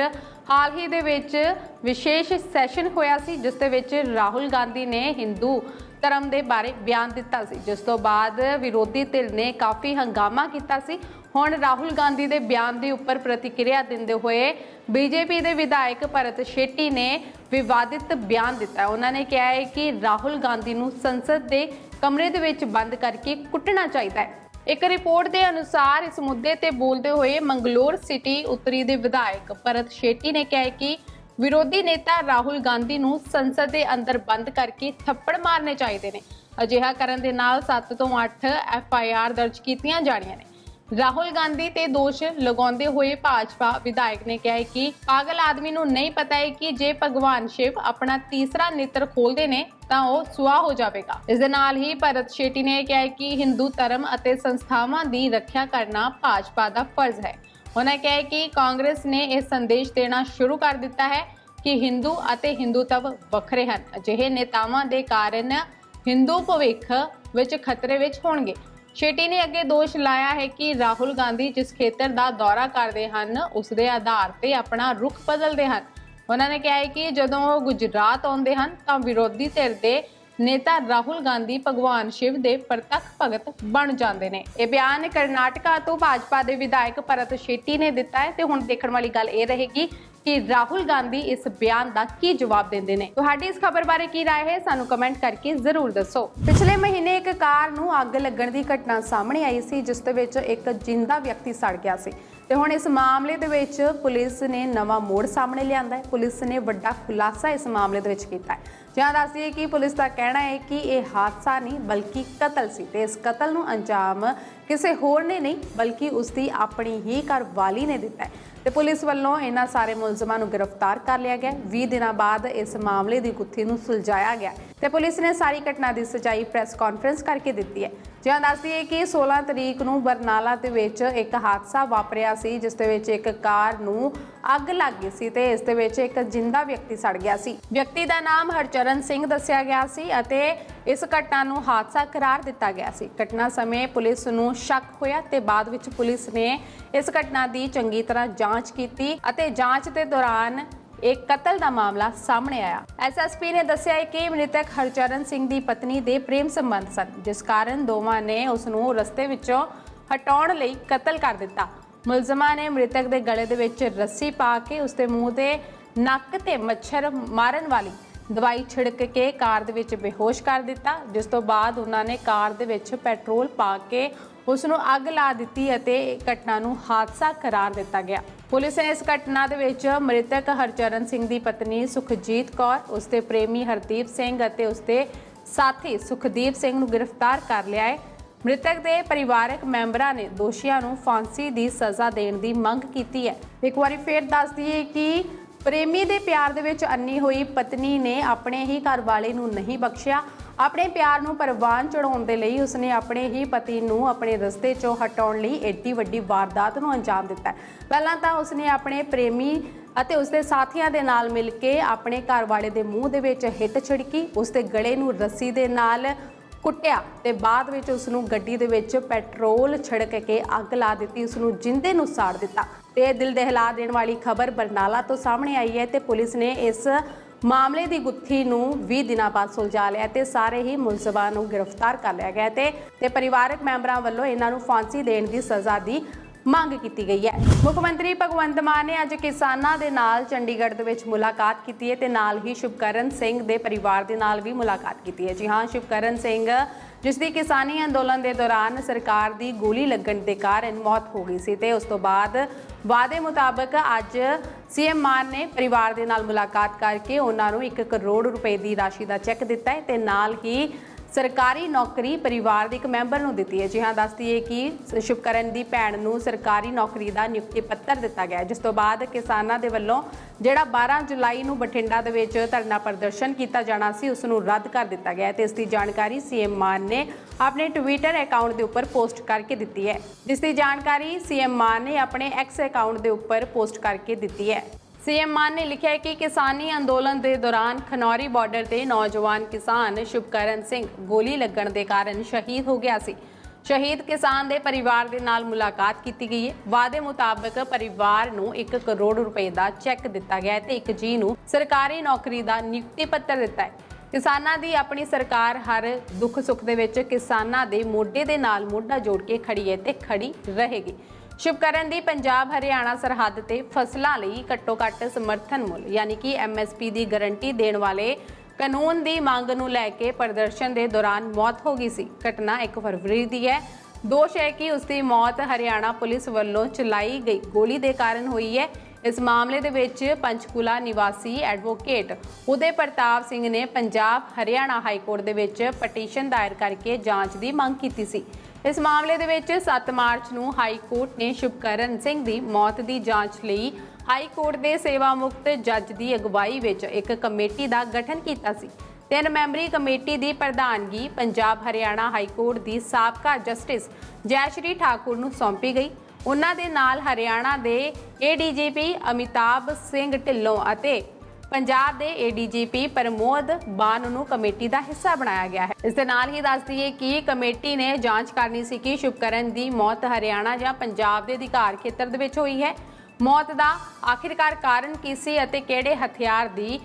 Speaker 1: ਹਾਲ ਹੀ ਦੇ ਵਿੱਚ ਵਿਸ਼ੇਸ਼ ਸੈਸ਼ਨ ਹੋਇਆ ਸੀ, ਜਿਸ ਦੇ ਵਿੱਚ ਰਾਹੁਲ ਗਾਂਧੀ ਨੇ ਹਿੰਦੂ ਧਰਮ ਦੇ ਬਾਰੇ ਬਿਆਨ ਦਿੱਤਾ ਸੀ। ਜਿਸ ਤੋਂ ਬਾਅਦ ਵਿਰੋਧੀ ਧਿਰ ਨੇ ਕਾਫੀ ਹੰਗਾਮਾ ਕੀਤਾ ਸੀ। ਹੁਣ ਰਾਹੁਲ ਗਾਂਧੀ ਦੇ ਬਿਆਨ ਦੇ ਉੱਪਰ ਪ੍ਰਤੀਕਿਰਿਆ ਦਿੰਦੇ ਹੋਏ ਬੀਜੇਪੀ ਦੇ ਵਿਧਾਇਕ ਭਰਤ ਸ਼ੇਟੀ ਨੇ ਵਿਵਾਦਿਤ ਬਿਆਨ ਦਿੱਤਾ। ਉਹਨਾਂ ਨੇ ਕਿਹਾ ਹੈ ਕਿ ਰਾਹੁਲ ਗਾਂਧੀ ਨੂੰ ਸੰਸਦ ਦੇ ਕਮਰੇ ਦੇ ਵਿੱਚ ਬੰਦ ਕਰਕੇ ਕੁੱਟਣਾ ਚਾਹੀਦਾ ਹੈ। ਇੱਕ ਰਿਪੋਰਟ ਦੇ ਅਨੁਸਾਰ ਇਸ ਮੁੱਦੇ ਤੇ ਬੋਲਦੇ ਹੋਏ ਮੰਗਲੌਰ ਸਿਟੀ ਉੱਤਰੀ ਦੇ ਵਿਧਾਇਕ ਭਰਤ ਸ਼ੇਟੀ ਨੇ ਕਿਹਾ ਕਿ ਵਿਰੋਧੀ ਨੇਤਾ ਰਾਹੁਲ ਗਾਂਧੀ ਨੂੰ ਸੰਸਦ ਦੇ ਅੰਦਰ ਬੰਦ ਕਰਕੇ ਥੱਪੜ ਮਾਰਨੇ ਚਾਹੀਦੇ ਨੇ। ਅਜਿਹਾ ਕਰਨ ਦੇ ਨਾਲ 7 ਤੋਂ 8 ਐਫ ਆਈ ਆਰ ਦਰਜ ਕੀਤੀਆਂ ਜਾਣੀਆਂ ਨੇ। ਰਾਹੁਲ ਗਾਂਧੀ ਤੇ ਦੋਸ਼ ਲਗਾਉਂਦੇ ਹੋਏ ਭਾਜਪਾ ਵਿਧਾਇਕ ਨੇ ਕਿਹਾ ਕਿ ਪਾਗਲ ਆਦਮੀ ਨੂੰ ਨਹੀਂ ਪਤਾ ਹੈ ਕਿ ਜੇ ਭਗਵਾਨ ਸ਼ਿਵ ਆਪਣਾ ਤੀਸਰਾ ਨੇਤਰ ਖੋਲਦੇ ਨੇ ਤਾਂ ਉਹ ਸੁਆਹ ਹੋ ਜਾਵੇਗਾ। ਇਸ ਦੇ ਨਾਲ ਹੀ ਭਰਤ ਸ਼ੇਟੀ ਨੇ ਕਿਹਾ ਕਿ ਹਿੰਦੂ ਧਰਮ ਅਤੇ ਸੰਸਥਾਵਾਂ ਦੀ ਰੱਖਿਆ ਕਰਨਾ ਭਾਜਪਾ ਦਾ ਫਰਜ਼ ਹੈ। ਉਹਨਾਂ ਕਿਹਾ ਕਿ ਕਾਂਗਰਸ ਨੇ ਇਹ ਸੰਦੇਸ਼ ਦੇਣਾ ਸ਼ੁਰੂ ਕਰ ਦਿੱਤਾ ਹੈ ਕਿ ਹਿੰਦੂ ਅਤੇ ਹਿੰਦੂਤਵ ਵੱਖਰੇ ਹਨ। ਅਜਿਹੇ ਨੇਤਾਵਾਂ ਦੇ ਕਾਰਨ ਹਿੰਦੂ ਭਵਿੱਖ ਵਿੱਚ ਖਤਰੇ ਵਿੱਚ ਹੋਣਗੇ। ਸ਼ੇਟੀ ਨੇ ਅੱਗੇ ਦੋਸ਼ ਲਾਇਆ ਹੈ ਕਿ ਰਾਹੁਲ ਗਾਂਧੀ ਜਿਸ ਖੇਤਰ ਦਾ ਦੌਰਾ ਕਰਦੇ ਹਨ, ਉਸ ਦੇ ਆਧਾਰ ਤੇ ਆਪਣਾ ਰੁਖ ਬਦਲਦੇ ਹਨ। ਉਹਨਾਂ ਨੇ ਕਿਹਾ ਹੈ ਕਿ ਜਦੋਂ ਉਹ ਗੁਜਰਾਤ ਆਉਂਦੇ ਹਨ, ਤਾਂ ਵਿਰੋਧੀ ਧਿਰ ਦੇ ਨੇਤਾ ਰਾਹੁਲ ਗਾਂਧੀ ਭਗਵਾਨ ਸ਼ਿਵ ਦੇ ਪ੍ਰਤੱਖ ਭਗਤ ਬਣ ਜਾਂਦੇ ਨੇ। ਇਹ ਬਿਆਨ ਕਰਨਾਟਕਾ ਤੋਂ ਭਾਜਪਾ ਦੇ ਵਿਧਾਇਕ ਭਰਤ ਸ਼ੇਟੀ ਨੇ ਦਿੱਤਾ ਹੈ ਤੇ ਹੁਣ ਦੇਖਣ ਵਾਲੀ ਗੱਲ ਇਹ ਰਹੇਗੀ ਕਿ ਰਾਹੁਲ ਗਾਂਧੀ ਇਸ ਬਿਆਨ ਦਾ ਕੀ ਜਵਾਬ ਦਿੰਦੇ ਨੇ ਤੁਹਾਡੀ ਇਸ ਖਬਰ ਬਾਰੇ ਕੀ رائے ਹੈ ਸਾਨੂੰ ਕਮੈਂਟ ਕਰਕੇ ਜ਼ਰੂਰ ਦੱਸੋ ਪਿਛਲੇ ਮਹੀਨੇ ਇੱਕ ਕਾਰ ਨੂੰ ਅੱਗ ਲੱਗਣ ਦੀ ਘਟਨਾ ਸਾਹਮਣੇ ਆਈ ਸੀ ਜਿਸ ਦੇ ਵਿੱਚ ਇੱਕ ਜਿੰਦਾ ਵਿਅਕਤੀ ਸੜ ਗਿਆ ਸੀ ਤੇ ਹੁਣ ਇਸ ਮਾਮਲੇ ਦੇ ਵਿੱਚ ਪੁਲਿਸ ਨੇ ਨਵਾਂ ਮੋੜ ਸਾਹਮਣੇ ਲਿਆਂਦਾ ਹੈ ਪੁਲਿਸ ਨੇ ਵੱਡਾ ਖੁਲਾਸਾ ਇਸ ਮਾਮਲੇ ਦੇ ਵਿੱਚ ਕੀਤਾ ਹੈ ਜਾਂ ਦੱਸਦੀਏ ਕਿ ਪੁਲਿਸ ਦਾ ਕਹਿਣਾ ਹੈ ਕਿ ਇਹ ਹਾਦਸਾ ਨਹੀਂ ਬਲਕਿ ਕਤਲ ਸੀ ਤੇ ਇਸ ਕਤਲ ਨੂੰ ਅੰਜਾਮ ਕਿਸੇ ਹੋਰ ਨੇ ਨਹੀਂ ਬਲਕਿ ਉਸ ਦੀ ਆਪਣੀ ਹੀ ਘਰ ਵਾਲੀ ਨੇ ਦਿੱਤਾ ਹੈ ਤੇ ਪੁਲਿਸ ਵੱਲੋਂ ਇਹਨਾਂ ਸਾਰੇ ਮੁਲਜ਼ਮਾਂ ਨੂੰ ਗ੍ਰਿਫਤਾਰ ਕਰ ਲਿਆ ਗਿਆ। ਹੈ। 20 ਦਿਨਾਂ ਬਾਅਦ ਇਸ ਮਾਮਲੇ ਦੀ ਗੁੱਥੀ ਨੂੰ ਸੁਲਝਾਇਆ ਗਿਆ। ਤੇ ਪੁਲਿਸ ਨੇ ਸਾਰੀ ਘਟਨਾ ਦੀ ਸਚਾਈ ਪ੍ਰੈਸ ਕਾਨਫਰੰਸ ਕਰਕੇ ਦਿੱਤੀ ਹੈ। ਜਿਵੇਂ ਦੱਸਦੀ ਹੈ ਕਿ 16 ਤਰੀਕ ਨੂੰ ਬਰਨਾਲਾ ਦੇ ਵਿੱਚ ਇੱਕ ਹਾਦਸਾ ਵਾਪਰਿਆ ਸੀ, ਜਿਸ ਦੇ ਵਿੱਚ ਇੱਕ ਕਾਰ ਨੂੰ ਅੱਗ ਲੱਗ ਗਈ ਸੀ ਤੇ ਇਸ ਦੇ ਵਿੱਚ ਇੱਕ ਜਿੰਦਾ ਵਿਅਕਤੀ ਸੜ ਗਿਆ ਸੀ। ਵਿਅਕਤੀ ਦਾ ਨਾਮ ਹਰਚਰਨ ਸਿੰਘ ਦੱਸਿਆ ਗਿਆ ਸੀ ਅਤੇ ਇਸ ਘਟਨਾ ਨੂੰ ਹਾਦਸਾ ਕਰਾਰ ਦਿੱਤਾ ਗਿਆ ਸੀ। ਘਟਨਾ ਸਮੇਂ ਪੁਲਿਸ ਨੂੰ ਸ਼ੱਕ ਹੋਇਆ ਤੇ ਬਾਅਦ ਵਿੱਚ ਪੁਲਿਸ ਨੇ ਇਸ ਘਟਨਾ ਦੀ ਚੰਗੀ ਤਰ੍ਹਾਂ ਜਾਂਚ ਕੀਤੀ ਅਤੇ ਜਾਂਚ ਦੇ ਦੌਰਾਨ ਇੱਕ ਕਤਲ ਦਾ ਮਾਮਲਾ ਸਾਹਮਣੇ ਆਇਆ। ਐਸਐਸਪੀ ਨੇ ਦੱਸਿਆ ਹੈ ਕਿ ਮ੍ਰਿਤਕ ਹਰਚਰਨ ਸਿੰਘ ਦੀ ਪਤਨੀ ਦੇ ਪ੍ਰੇਮ ਸੰਬੰਧ ਸਨ, ਜਿਸ ਕਾਰਨ ਦੋਵਾਂ ਨੇ ਉਸ ਨੂੰ ਰਸਤੇ ਵਿੱਚੋਂ ਹਟਾਉਣ ਲਈ ਕਤਲ ਕਰ ਦਿੱਤਾ। ਮੁਲਜ਼ਮਾਂ ਨੇ ਮ੍ਰਿਤਕ ਦੇ ਗਲੇ ਦੇ ਵਿੱਚ ਰੱਸੀ ਪਾ ਕੇ ਉਸ ਦੇ ਮੂੰਹ ਤੇ ਨੱਕ ਤੇ ਮੱਛਰ ਮਾਰਨ ਵਾਲੀ ਦਵਾਈ ਛਿੜਕ ਕੇ ਕਾਰ ਦੇ ਵਿੱਚ ਬੇਹੋਸ਼ ਕਰ ਦਿੱਤਾ, ਜਿਸ ਤੋਂ ਬਾਅਦ ਉਹਨਾਂ ਨੇ ਕਾਰ ਦੇ ਵਿੱਚ ਪੈਟਰੋਲ ਪਾ ਕੇ ਉਸ ਨੂੰ ਅੱਗ ਲਾ ਦਿੱਤੀ ਅਤੇ ਇਹ ਘਟਨਾ ਨੂੰ ਹਾਦਸਾ ਕਰਾਰ ਦਿੱਤਾ ਗਿਆ। ਪੁਲਿਸ ਨੇ ਇਸ ਘਟਨਾ ਦੇ ਵਿੱਚ ਮ੍ਰਿਤਕ ਹਰਚਰਨ ਸਿੰਘ ਦੀ ਪਤਨੀ ਸੁਖਜੀਤ ਕੌਰ, ਉਸਦੇ ਪ੍ਰੇਮੀ ਹਰਦੀਪ ਸਿੰਘ ਅਤੇ ਉਸਦੇ ਸਾਥੀ ਸੁਖਦੀਪ ਸਿੰਘ ਨੂੰ ਗ੍ਰਿਫਤਾਰ ਕਰ ਲਿਆ ਹੈ। ਮ੍ਰਿਤਕ ਦੇ ਪਰਿਵਾਰਕ ਮੈਂਬਰਾਂ ਨੇ ਦੋਸ਼ੀਆਂ ਨੂੰ ਫਾਂਸੀ ਦੀ ਸਜ਼ਾ ਦੇਣ ਦੀ ਮੰਗ ਕੀਤੀ ਹੈ। ਇੱਕ ਵਾਰੀ ਫੇਰ ਦੱਸ ਦਈਏ ਕਿ ਪ੍ਰੇਮੀ ਦੇ ਪਿਆਰ ਦੇ ਵਿੱਚ ਅੰਨੀ ਹੋਈ ਪਤਨੀ ਨੇ ਆਪਣੇ ਹੀ ਘਰ ਵਾਲੇ ਨੂੰ ਨਹੀਂ ਬਖਸ਼ਿਆ। ਆਪਣੇ ਪਿਆਰ ਨੂੰ ਪਰਵਾਨ ਚੜਾਉਣ ਦੇ ਲਈ ਉਸਨੇ ਆਪਣੇ ਹੀ ਪਤੀ ਨੂੰ ਆਪਣੇ ਰਸਤੇ ਚੋਂ ਹਟਾਉਣ ਲਈ ਐਡੀ ਵੱਡੀ ਵਾਰਦਾਤ ਨੂੰ ਅੰਜਾਮ ਦਿੱਤਾ ਪਹਿਲਾਂ ਤਾਂ ਉਸਨੇ ਆਪਣੇ ਪ੍ਰੇਮੀ ਅਤੇ ਉਸਦੇ ਸਾਥੀਆਂ ਦੇ ਨਾਲ ਮਿਲ ਕੇ ਆਪਣੇ ਘਰ ਵਾਲੇ ਦੇ ਮੂੰਹ ਦੇ ਵਿੱਚ ਹਿੱਟ ਛਿੜਕੀ, ਉਸਦੇ ਗਲੇ ਨੂੰ ਰੱਸੀ ਦੇ ਨਾਲ ਕੁੱਟਿਆ ਤੇ ਬਾਅਦ ਵਿੱਚ ਉਸ ਨੂੰ ਗੱਡੀ ਦੇ ਵਿੱਚ ਪੈਟਰੋਲ ਛਿੜਕ ਕੇ ਅੱਗ ਲਾ ਦਿੱਤੀ ਉਸ ਨੂੰ ਜਿੰਦੇ ਨੂੰ ਸਾੜ ਦਿੱਤਾ। ਤੇ ਦਿਲ ਦਹਿਲਾ ਦੇਣ ਵਾਲੀ ਖਬਰ ਬਰਨਾਲਾ ਤੋਂ ਸਾਹਮਣੇ ਆਈ ਹੈ ਤੇ ਪੁਲਿਸ ਨੇ ਇਸ ਮਾਮਲੇ ਦੀ ਗੁੱਥੀ ਨੂੰ 20 ਦਿਨਾਂ ਬਾਅਦ ਸੁਲਝਾ ਲਿਆ ਤੇ ਸਾਰੇ ਹੀ ਮੁਲਜ਼ਮਾਂ ਨੂੰ ਗ੍ਰਿਫਤਾਰ ਕਰ ਲਿਆ ਗਿਆ ਤੇ ਤੇ ਪਰਿਵਾਰਕ ਮੈਂਬਰਾਂ ਵੱਲੋਂ ਇਹਨਾਂ ਨੂੰ ਫਾਂਸੀ ਦੇਣ ਦੀ ਸਜ਼ਾ ਦੀ ਮੰਗ ਕੀਤੀ ਗਈ ਹੈ। ਮੁੱਖ ਮੰਤਰੀ ਭਗਵੰਤ ਮਾਨ ਨੇ ਅੱਜ ਕਿਸਾਨਾਂ ਦੇ ਨਾਲ ਚੰਡੀਗੜ੍ਹ ਦੇ ਵਿੱਚ ਮੁਲਾਕਾਤ ਕੀਤੀ ਹੈ ਤੇ ਨਾਲ ਹੀ ਸ਼ੁਭਕਰਨ ਸਿੰਘ ਦੇ ਪਰਿਵਾਰ ਦੇ ਨਾਲ ਵੀ ਮੁਲਾਕਾਤ ਕੀਤੀ ਹੈ। ਜੀ ਹਾਂ, ਸ਼ੁਭਕਰਨ ਸਿੰਘ, ਜਿਸ ਦੀ ਕਿਸਾਨੀ ਅੰਦੋਲਨ ਦੇ ਦੌਰਾਨ ਸਰਕਾਰ ਦੀ ਗੋਲੀ ਲੱਗਣ ਦੇ ਕਾਰਨ ਮੌਤ ਹੋ ਗਈ ਸੀ ਤੇ ਉਸ ਤੋਂ ਬਾਅਦ ਵਾਅਦੇ ਮੁਤਾਬਕ ਅੱਜ ਸੀਐਮ ਮਾਨ ਨੇ ਪਰਿਵਾਰ ਦੇ ਨਾਲ ਮੁਲਾਕਾਤ ਕਰਕੇ ਉਹਨਾਂ ਨੂੰ 1 ਕਰੋੜ ਰੁਪਏ ਦੀ ਰਾਸ਼ੀ ਦਾ ਚੈੱਕ ਦਿੱਤਾ ਹੈ ਤੇ ਨਾਲ ਹੀ ਸਰਕਾਰੀ ਨੌਕਰੀ ਪਰਿਵਾਰ ਦੇ ਇੱਕ ਮੈਂਬਰ ਨੂੰ ਦਿੱਤੀ ਹੈ। ਜੀ ਹਾਂ, ਦੱਸਦੀ ਹੈ ਕਿ ਸ਼ੁਭਕਰਨ ਦੀ ਭੈਣ ਨੂੰ ਸਰਕਾਰੀ ਨੌਕਰੀ ਦਾ ਨਿਯੁਕਤੀ ਪੱਤਰ ਦਿੱਤਾ ਗਿਆ ਜਿਸ ਤੋਂ ਬਾਅਦ ਕਿਸਾਨਾਂ ਦੇ ਵੱਲੋਂ ਜਿਹੜਾ 12 ਜੁਲਾਈ ਨੂੰ ਬਠਿੰਡਾ ਦੇ ਵਿੱਚ ਧਰਨਾ ਪ੍ਰਦਰਸ਼ਨ ਕੀਤਾ ਜਾਣਾ ਸੀ, ਉਸ ਨੂੰ ਰੱਦ ਕਰ ਦਿੱਤਾ ਗਿਆ ਹੈ ਤੇ ਇਸ ਦੀ ਜਾਣਕਾਰੀ ਸੀਐਮ ਮਾਨ ਨੇ ਆਪਣੇ ਟਵਿੱਟਰ ਅਕਾਊਂਟ ਦੇ ਉੱਪਰ ਪੋਸਟ ਕਰਕੇ ਦਿੱਤੀ ਹੈ। ਜਿਸ ਦੀ ਜਾਣਕਾਰੀ ਸੀਐਮ ਮਾਨ ਨੇ ਆਪਣੇ ਐਕਸ ਅਕਾਊਂਟ ਦੇ ਉੱਪਰ ਪੋਸਟ ਕਰਕੇ ਦਿੱਤੀ ਹੈ। ਸੀਐਮ ਮਾਨ ਨੇ ਲਿਖਿਆ ਹੈ ਕਿ ਕਿਸਾਨੀ ਅੰਦੋਲਨ ਦੇ ਦੌਰਾਨ ਖਨੌਰੀ ਬਾਰਡਰ ਤੇ ਨੌਜਵਾਨ ਕਿਸਾਨ ਸ਼ੁਭਕਰਨ ਸਿੰਘ ਗੋਲੀ ਲੱਗਣ ਦੇ ਕਾਰਨ ਸ਼ਹੀਦ ਹੋ ਗਿਆ ਸੀ। ਸ਼ਹੀਦ ਕਿਸਾਨ ਦੇ ਪਰਿਵਾਰ ਦੇ ਨਾਲ ਮੁਲਾਕਾਤ ਕੀਤੀ ਗਈ ਹੈ। ਵਾਅਦੇ ਮੁਤਾਬਕ ਪਰਿਵਾਰ ਨੂੰ 1 ਕਰੋੜ ਰੁਪਏ ਦਾ ਚੈੱਕ ਦਿੱਤਾ ਗਿਆ ਹੈ ਤੇ ਇੱਕ ਜੀ ਨੂੰ ਸਰਕਾਰੀ ਨੌਕਰੀ ਦਾ ਨਿਯੁਕਤੀ ਪੱਤਰ ਦਿੱਤਾ ਹੈ। ਕਿਸਾਨਾਂ ਦੀ ਆਪਣੀ ਸਰਕਾਰ ਹਰ ਦੁੱਖ ਸੁੱਖ ਦੇ ਵਿੱਚ ਕਿਸਾਨਾਂ ਦੇ ਮੋਢੇ ਦੇ ਨਾਲ ਮੋਢਾ ਜੋੜ ਕੇ ਖੜੀ ਹੈ ਤੇ ਖੜੀ ਰਹੇਗੀ। ਸ਼ੁਭਕਰਨ ਦੀ ਪੰਜਾਬ ਹਰਿਆਣਾ ਸਰਹੱਦ ਤੇ ਫਸਲਾਂ ਲਈ ਘੱਟੋ-ਘੱਟ ਸਮਰਥਨ ਮੁੱਲ, ਯਾਨੀ ਕਿ ਐਮਐਸਪੀ ਦੀ ਗਾਰੰਟੀ ਦੇਣ ਵਾਲੇ ਕਾਨੂੰਨ ਦੀ ਮੰਗ ਨੂੰ ਲੈ ਕੇ ਪ੍ਰਦਰਸ਼ਨ ਦੇ ਦੌਰਾਨ ਮੌਤ ਹੋ ਗਈ ਸੀ। ਘਟਨਾ 1 ਫਰਵਰੀ ਦੀ ਹੈ। ਦੋਸ਼ ਹੈ ਕਿ ਉਸ ਦੀ ਮੌਤ ਹਰਿਆਣਾ ਪੁਲਿਸ ਵੱਲੋਂ ਚਲਾਈ ਗਈ। ਗੋਲੀ ਦੇ ਕਾਰਨ ਹੋਈ ਹੈ। ਇਸ ਮਾਮਲੇ ਦੇ ਵਿੱਚ ਪੰਚਕੂਲਾ ਨਿਵਾਸੀ ਐਡਵੋਕੇਟ ਉਦੇ ਪ੍ਰਤਾਪ ਸਿੰਘ ਨੇ ਪੰਜਾਬ ਹਰਿਆਣਾ ਹਾਈ ਕੋਰਟ ਦੇ ਵਿੱਚ ਪਟੀਸ਼ਨ ਦਾਇਰ ਕਰਕੇ ਜਾਂਚ ਦੀ ਮੰਗ ਕੀਤੀ ਸੀ। ਇਸ ਮਾਮਲੇ ਦੇ ਵਿੱਚ 7 ਮਾਰਚ ਨੂੰ ਹਾਈ ਕੋਰਟ ਨੇ ਸ਼ੁਭਕਰਨ ਸਿੰਘ ਦੀ ਮੌਤ ਦੀ ਜਾਂਚ ਲਈ ਹਾਈ ਕੋਰਟ ਦੇ ਸੇਵਾ ਮੁਕਤ ਜੱਜ ਦੀ ਅਗਵਾਈ ਵਿੱਚ ਇੱਕ ਕਮੇਟੀ ਦਾ ਗਠਨ ਕੀਤਾ ਸੀ। ਤਿੰਨ ਮੈਂਬਰੀ ਕਮੇਟੀ ਦੀ ਪ੍ਰਧਾਨਗੀ ਪੰਜਾਬ ਹਰਿਆਣਾ ਹਾਈ ਕੋਰਟ ਦੀ ਸਾਬਕਾ ਜਸਟਿਸ ਜੈਸ਼੍ਰੀ ਠਾਕੁਰ ਨੂੰ ਸੌਂਪੀ ਗਈ। ਉਹਨਾਂ ਦੇ ਨਾਲ ਹਰਿਆਣਾ ਦੇ ਏਡੀਜੀਪੀ ਅਮਿਤਾਭ ਸਿੰਘ ਢਿੱਲੋਂ ਅਤੇ ਪੰਜਾਬ ਦੇ ਏਡੀਜੀਪੀ ਪ੍ਰਮੋਦ ਬਾਨ ਨੂੰ ਕਮੇਟੀ ਦਾ ਹਿੱਸਾ ਬਣਾਇਆ ਗਿਆ ਹੈ। ਇਸ ਦੇ ਨਾਲ ਹੀ ਦੱਸ ਦਈਏ ਕਿ ਕਮੇਟੀ ਨੇ ਜਾਂਚ ਕਰਨੀ ਸੀ ਕਿ ਸ਼ੁਭਕਰਨ ਦੀ ਮੌਤ ਹਰਿਆਣਾ ਜਾਂ ਪੰਜਾਬ ਦੇ ਅਧਿਕਾਰ ਖੇਤਰ ਦੇ ਵਿੱਚ ਹੋਈ ਹੈ। ਮੌਤ ਦਾ ਆਖਿਰਕਾਰ ਕਾਰਨ ਕੀ ਸੀ ਅਤੇ ਕਿਹੜੇ ਹਥਿਆਰ ਦੀ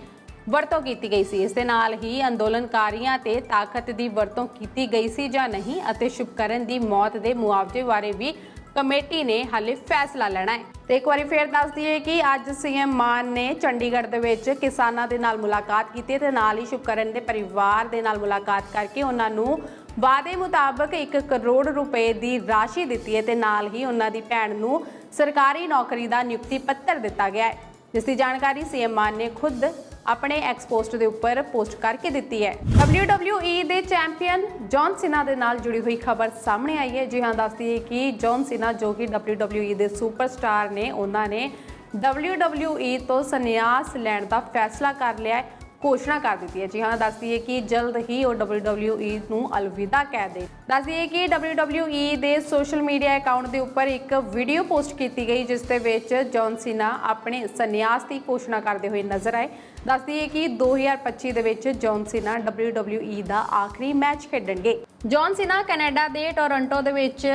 Speaker 1: ਵਰਤੋਂ ਕੀਤੀ ਗਈ ਸੀ? ਇਸ ਦੇ ਨਾਲ ਹੀ ਅੰਦੋਲਨਕਾਰੀਆਂ ਤੇ ਤਾਕਤ ਦੀ ਵਰਤੋਂ ਕੀਤੀ ਗਈ ਸੀ ਜਾਂ ਨਹੀਂ ਅਤੇ ਸ਼ੁਭਕਰਨ ਦੀ ਮੌਤ ਦੇ ਮੁਆਵਜ਼ੇ ਬਾਰੇ ਵੀ ਕਮੇਟੀ ਨੇ ਹਾਲੇ ਫੈਸਲਾ ਲੈਣਾ ਹੈ। ਤੇ ਇੱਕ ਵਾਰੀ ਫੇਰ ਦੱਸ ਦਈਏ ਕਿ ਅੱਜ ਸੀਐਮ ਮਾਨ ਨੇ ਚੰਡੀਗੜ੍ਹ ਦੇ ਵਿੱਚ ਕਿਸਾਨਾਂ ਦੇ ਨਾਲ ਮੁਲਾਕਾਤ ਕੀਤੀ ਤੇ ਨਾਲ ਹੀ ਸ਼ੁਭਕਰਨ ਦੇ ਪਰਿਵਾਰ ਦੇ ਨਾਲ ਮੁਲਾਕਾਤ ਕਰਕੇ ਉਹਨਾਂ ਨੂੰ ਵਾਅਦੇ ਮੁਤਾਬਕ 1 ਕਰੋੜ ਰੁਪਏ ਦੀ ਰਾਸ਼ੀ ਦਿੱਤੀ ਹੈ ਤੇ ਨਾਲ ਹੀ ਉਹਨਾਂ ਦੀ ਭੈਣ ਨੂੰ ਸਰਕਾਰੀ ਨੌਕਰੀ ਦਾ ਨਿਯੁਕਤੀ ਪੱਤਰ ਦਿੱਤਾ ਗਿਆ ਹੈ। ਜਿਸ ਦੀ ਜਾਣਕਾਰੀ ਸੀਐਮ ਮਾਨ ਨੇ ਖੁਦ ਆਪਣੇ ਐਕਸ ਪੋਸਟ ਦੇ ਉੱਪਰ ਪੋਸਟ ਕਰਕੇ ਦਿੱਤੀ ਹੈ। WWE ਦੇ ਚੈਂਪੀਅਨ ਜੌਨ ਸਿਨਾ ਦੇ ਨਾਲ ਜੁੜੀ ਹੋਈ ਖਬਰ ਸਾਹਮਣੇ ਆਈ ਹੈ। ਜੀ ਹਾਂ, ਦੱਸਦੀ ਹੈ ਕਿ ਜੌਨ ਸਿਨਾ ਜੋ ਕਿ WWE ਦੇ ਸੁਪਰਸਟਾਰ ਨੇ, ਉਹਨਾਂ ਨੇ WWE ਤੋਂ ਸੰਨਿਆਸ ਲੈਣ ਦਾ ਫੈਸਲਾ ਕਰ ਲਿਆ ਹੈ। ਘੋਸ਼ਣਾ ਕਰ ਦਿੱਤੀ ਹੈ ਜੀ। ਹਾਂ ਦੱਸਦੀ ਹੈ ਕਿ ਜਲਦ ਹੀ ਉਹ WWE ਨੂੰ ਅਲਵਿਦਾ ਕਹਿ ਦੇ। ਦੱਸਦੀ ਹੈ ਕਿ WWE ਦੇ ਸੋਸ਼ਲ ਮੀਡੀਆ ਅਕਾਊਂਟ ਦੇ ਉੱਪਰ ਇੱਕ ਵੀਡੀਓ ਪੋਸਟ ਕੀਤੀ ਗਈ, ਜਿਸ ਦੇ ਵਿੱਚ ਜੌਨ ਸੀਨਾ ਆਪਣੇ ਸੰਨਿਆਸ ਦੀ ਘੋਸ਼ਣਾ ਕਰਦੇ ਹੋਏ ਨਜ਼ਰ ਆਏ। ਦੱਸਦੀ ਹੈ ਕਿ 2025 ਦੇ ਵਿੱਚ ਜੌਨ ਸੀਨਾ WWE ਦਾ ਆਖਰੀ ਮੈਚ ਖੇਡਣਗੇ। ਜੌਨ ਸੀਨਾ ਕੈਨੇਡਾ ਦੇ ਟੋਰਾਂਟੋ ਦੇ ਵਿੱਚ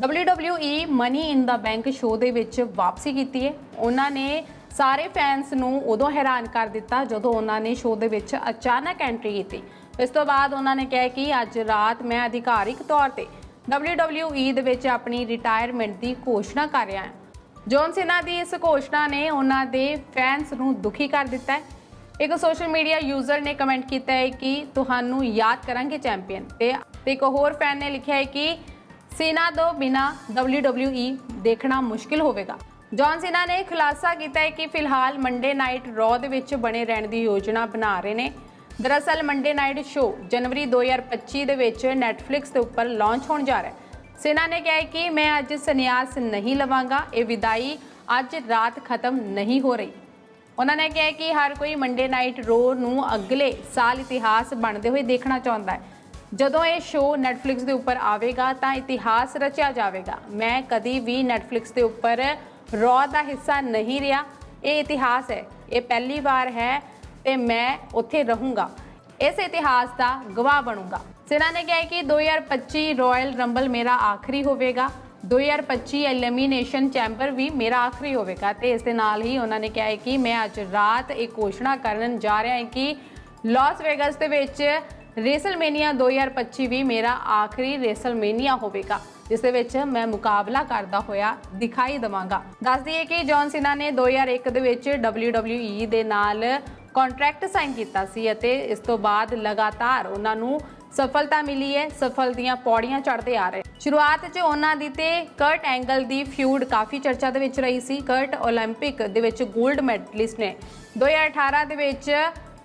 Speaker 1: WWE money in the bank show ਦੇ ਵਿੱਚ ਵਾਪਸੀ ਕੀਤੀ ਹੈ। ਉਹਨਾਂ ਨੇ ਸਾਰੇ ਫੈਨਸ ਨੂੰ ਉਦੋਂ ਹੈਰਾਨ ਕਰ ਦਿੱਤਾ ਜਦੋਂ ਉਹਨਾਂ ਨੇ ਸ਼ੋਅ ਦੇ ਵਿੱਚ ਅਚਾਨਕ ਐਂਟਰੀ ਕੀਤੀ। ਇਸ ਤੋਂ ਬਾਅਦ ਉਹਨਾਂ ਨੇ ਕਿਹਾ ਕਿ ਅੱਜ ਰਾਤ ਮੈਂ ਅਧਿਕਾਰਿਕ ਤੌਰ ਤੇ WWE ਦੇ ਵਿੱਚ ਆਪਣੀ ਰਿਟਾਇਰਮੈਂਟ ਦੀ ਘੋਸ਼ਣਾ ਕਰ ਰਿਹਾ ਹਾਂ। ਜੌਨ ਸਿਨਾ ਦੀ ਇਸ ਘੋਸ਼ਣਾ ਨੇ ਉਹਨਾਂ ਦੇ ਫੈਨਸ ਨੂੰ ਦੁਖੀ ਕਰ ਦਿੱਤਾ ਹੈ। ਇੱਕ ਸੋਸ਼ਲ ਮੀਡੀਆ ਯੂਜ਼ਰ ਨੇ ਕਮੈਂਟ ਕੀਤਾ ਹੈ ਕਿ ਤੁਹਾਨੂੰ ਯਾਦ ਕਰਾਂਗੇ ਚੈਂਪੀਅਨ ਤੇ ਇੱਕ ਹੋਰ ਫੈਨ ਨੇ ਲਿਖਿਆ ਹੈ ਕਿ ਸਿਨਾ ਤੋਂ ਬਿਨਾ WWE ਦੇਖਣਾ ਮੁਸ਼ਕਿਲ ਹੋਵੇਗਾ। ਜੌਨ ਸੀਨਾ ਨੇ ਖੁਲਾਸਾ ਕੀਤਾ ਹੈ ਕਿ ਫਿਲਹਾਲ ਮੰਡੇ ਨਾਈਟ ਰॉ ਦੇ ਵਿੱਚ ਬਣੇ ਰਹਿਣ ਦੀ ਯੋਜਨਾ ਬਣਾ ਰਹੇ ਨੇ। ਦਰਅਸਲ ਮੰਡੇ ਨਾਈਟ ਸ਼ੋਅ ਜਨਵਰੀ 2025 ਦੇ ਵਿੱਚ Netflix ਦੇ ਉੱਪਰ ਲਾਂਚ ਹੋਣ ਜਾ ਰਿਹਾ ਹੈ। ਸੇਨਾ ਨੇ ਕਿਹਾ ਕਿ ਮੈਂ ਅੱਜ ਸੰਨਿਆਸ ਨਹੀਂ ਲਵਾਂਗਾ, ਇਹ ਵਿਦਾਈ ਅੱਜ ਰਾਤ ਖਤਮ ਨਹੀਂ ਹੋ ਰਹੀ। ਉਹਨਾਂ ਨੇ ਕਿਹਾ ਕਿ ਹਰ ਕੋਈ ਮੰਡੇ ਨਾਈਟ ਰੋ ਨੂੰ ਅਗਲੇ ਸਾਲ ਇਤਿਹਾਸ ਬਣਦੇ ਹੋਏ ਦੇਖਣਾ ਚਾਹੁੰਦਾ ਹੈ। ਜਦੋਂ ਇਹ ਸ਼ੋਅ Netflix ਦੇ ਉੱਪਰ ਆਵੇਗਾ ਤਾਂ ਇਤਿਹਾਸ ਰਚਿਆ ਜਾਵੇਗਾ। ਮੈਂ ਕਦੀ ਵੀ Netflix ਦੇ ਉੱਪਰ ਰੌ ਦਾ ਹਿੱਸਾ ਨਹੀਂ ਰਿਹਾ। ਇਹ ਇਤਿਹਾਸ ਹੈ। ਇਹ ਪਹਿਲੀ ਵਾਰ ਹੈ ਤੇ ਮੈਂ ਉੱਥੇ ਰਹੂੰਗਾ। ਇਸ ਇਤਿਹਾਸ ਦਾ ਗਵਾਹ ਬਣੂੰਗਾ। ਸਿਨਾ ਨੇ ਕਿਹਾ ਹੈ ਕਿ 2025 ਰਾਇਲ ਰੰਬਲ ਮੇਰਾ ਆਖਰੀ ਹੋਵੇਗਾ। 2025 ਐਲੀਮੀਨੇਸ਼ਨ ਚੈਂਬਰ ਵੀ ਮੇਰਾ ਆਖਰੀ ਹੋਵੇਗਾ ਤੇ ਇਸ ਦੇ ਨਾਲ ਹੀ ਉਹਨਾਂ ਨੇ ਕਿਹਾ ਹੈ ਕਿ ਮੈਂ ਅੱਜ ਰਾਤ ਇਹ ਘੋਸ਼ਣਾ ਕਰਨ ਜਾ ਰਿਹਾ ਹਾਂ ਕਿ ਲਾਸ ਵੇਗਸ ਦੇ ਵਿੱਚ ਰੇਸਲਮੇਨੀਆ 2025 ਵੀ ਮੇਰਾ ਆਖਰੀ ਰੇਸਲਮੇਨੀਆ ਹੋਵੇਗਾ, ਜਿਸ ਦੇ ਵਿੱਚ ਮੈਂ ਮੁਕਾਬਲਾ ਕਰਦਾ ਹੋਇਆ ਦਿਖਾਈ ਦਵਾਂਗਾ। ਦੱਸ ਦਈਏ ਕਿ ਜੌਨ ਸਿਨਾ ਨੇ 2001 ਦੇ ਵਿੱਚ WWE ਦੇ ਨਾਲ ਕੰਟਰੈਕਟ ਸਾਈਨ ਕੀਤਾ ਸੀ ਅਤੇ ਇਸ ਤੋਂ ਬਾਅਦ ਲਗਾਤਾਰ ਉਹਨਾਂ ਨੂੰ ਸਫਲਤਾ ਮਿਲੀ ਹੈ, ਸਫਲ ਦੀਆਂ ਪੌੜੀਆਂ ਚੜ੍ਹਦੇ ਆ ਰਹੇ। ਸ਼ੁਰੂਆਤ 'ਚ ਉਹਨਾਂ ਦੀ ਤੇ ਕਰਟ ਐਂਗਲ ਦੀ ਫਿਊਡ ਕਾਫੀ ਚਰਚਾ ਦੇ ਵਿੱਚ ਰਹੀ ਸੀ। ਕਰਟ 올림픽 ਦੇ ਵਿੱਚ 골ਡ ਮੈਡਲਿਸਟ ਨੇ 2018 ਦੇ ਵਿੱਚ